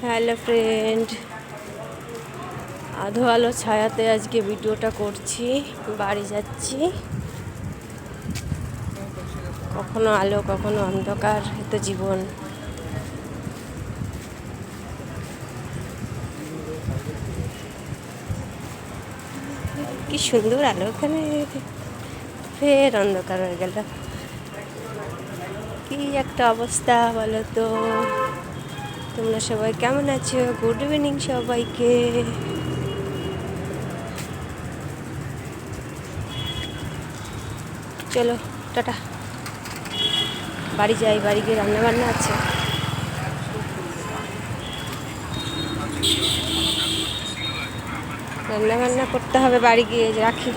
Hello friend. আধো আলো ছায়াতে আজকে ভিডিওটা করছি, বাড়ি যাচ্ছি। কখনো আলো, কখনো অন্ধকার তো জীবন। কি সুন্দর আলো ওখানে। ফের অন্ধকার হয়ে গেল। কি একটা অবস্থা বলো তো? তোমরা সবাই কেমন আছো? গুড ইভিনিং সবাইকে। চলো, টাটা। বাড়ি যাই, বাড়ি গিয়ে রান্না বান্না আছে। রান্না বান্না করতে হবে, বাড়ি গিয়ে রাখি।